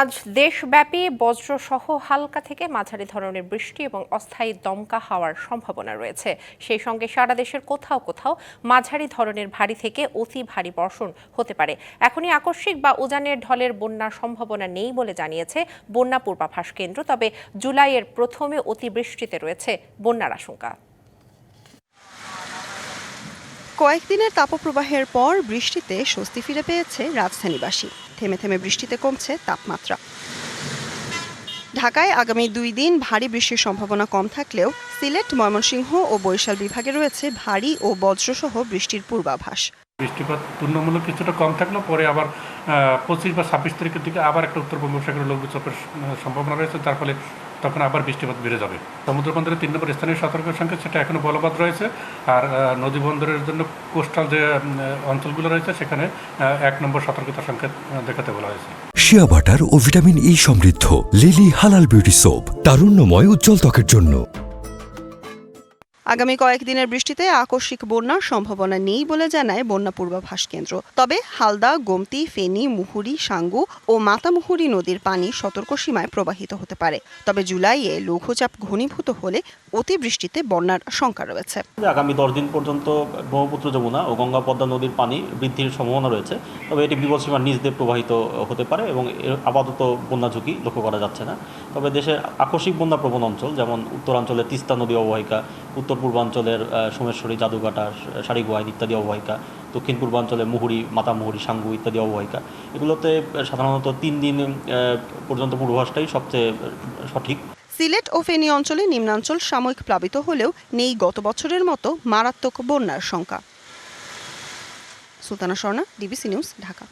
আজ দেশব্যাপী বজ্রসহ হালকা থেকে মাঝারি ধরনের বৃষ্টি এবং অস্থায়ী দমকা হাওয়ার সম্ভাবনা রয়েছে। সেই সঙ্গে সারা দেশের কোথাও কোথাও মাঝারি ধরনের ভারী থেকে অতি ভারী বর্ষণ হতে পারে। এখনই আকস্মিক বা উজানের ঢলের বন্যার সম্ভাবনা নেই বলে জানিয়েছে বন্যা পূর্বাভাস কেন্দ্র। তবে জুলাইয়ের প্রথমে অতিবৃষ্টিতে রয়েছে বন্যার আশঙ্কা। কয়েকদিনের তাপপ্রবাহের পর বৃষ্টিতে স্বস্তি ফিরে পেয়েছে রাজধানীবাসী। থেমে থেমে বৃষ্টিতে কমছে তাপমাত্রা। ঢাকায় আগামী দুই দিন ভারী বৃষ্টির সম্ভাবনা কম থাকলেও সিলেট, ময়মনসিংহ ও বরিশাল বিভাগে রয়েছে ভারী ও বজ্রসহ বৃষ্টির পূর্বাভাস। বৃষ্টিপাত তুলনামূলক কিছুটা কম থাকলেও পরে আবার পঁচিশ বা ছাব্বিশ তারিখের দিকে আবার একটা উত্তর বঙ্গোপসাগরের লঘুচাপের সম্ভাবনা রয়েছে। যার ফলে তখন আবার বৃষ্টিপাত বেড়ে যাবে। সমুদ্র বন্দরের তিন নম্বর স্থানীয় সতর্ক সংখ্যা সেটা এখনও বলবৎ রয়েছে। আর নদী বন্দরের জন্য কোস্টাল যে অঞ্চলগুলো রয়েছে, সেখানে এক নম্বর সতর্কতা সংকেত দেখাতে বলা হয়েছে। শিয়া বাটার ও ভিটামিন ই সমৃদ্ধ, লিলি হালাল বিউটি সোপ, তারুণ্যময় উজ্জ্বল ত্বকের জন্য। আগামী কয়েকদিনের বৃষ্টিতে আকস্মিক বন্যার সম্ভাবনা নেই বলে জানায় বন্যা পূর্বাভাস কেন্দ্র। তবে হালদা, গোমতি, ফেনী, মুহুরি, সাঙ্গু ও মাতামুহুরী নদীর পানি সতর্ক সীমায় প্রবাহিত হতে পারে। তবে জুলাইয়ে লঘুচাপ ঘনীভূত হলে অতিবৃষ্টিতে বন্যার শঙ্কা রয়েছে। আগামী দশ দিন পর্যন্ত ব্রহ্মপুত্র যমুনা ও গঙ্গা পদ্মা নদীর পানি বৃদ্ধির সম্ভাবনা রয়েছে। তবে এটি বিপদসীমার নিচ দিয়ে প্রবাহিত হতে পারে এবং আপাতত বন্যা ঝুঁকি লক্ষ্য করা যাচ্ছে না। তবে দেশের আকস্মিক বন্যা প্রবণ অঞ্চল, যেমন উত্তরাঞ্চলের তিস্তা নদী অববাহিকা উত্তর পূর্বাঞ্চলের সোমেশ্বরী, জাদুঘাটা সারিগুহাইন ইত্যাদি অববাহিকা, দক্ষিণ পূর্বাঞ্চলে মুহুরী, মাতামুহুরী, সাঙ্গু ইত্যাদি অববাহিকা। এগুলোতে সাধারণত তিন দিন পর্যন্ত পূর্বাভাসটাই সবচেয়ে সঠিক। সিলেট ও ফেনী অঞ্চলে নিম্নাঞ্চল সাময়িক প্লাবিত হলেও নেই গত বছরের মতো মারাত্মক বন্যার সংখ্যা। Sultana Swarna DBC news, Dhaka.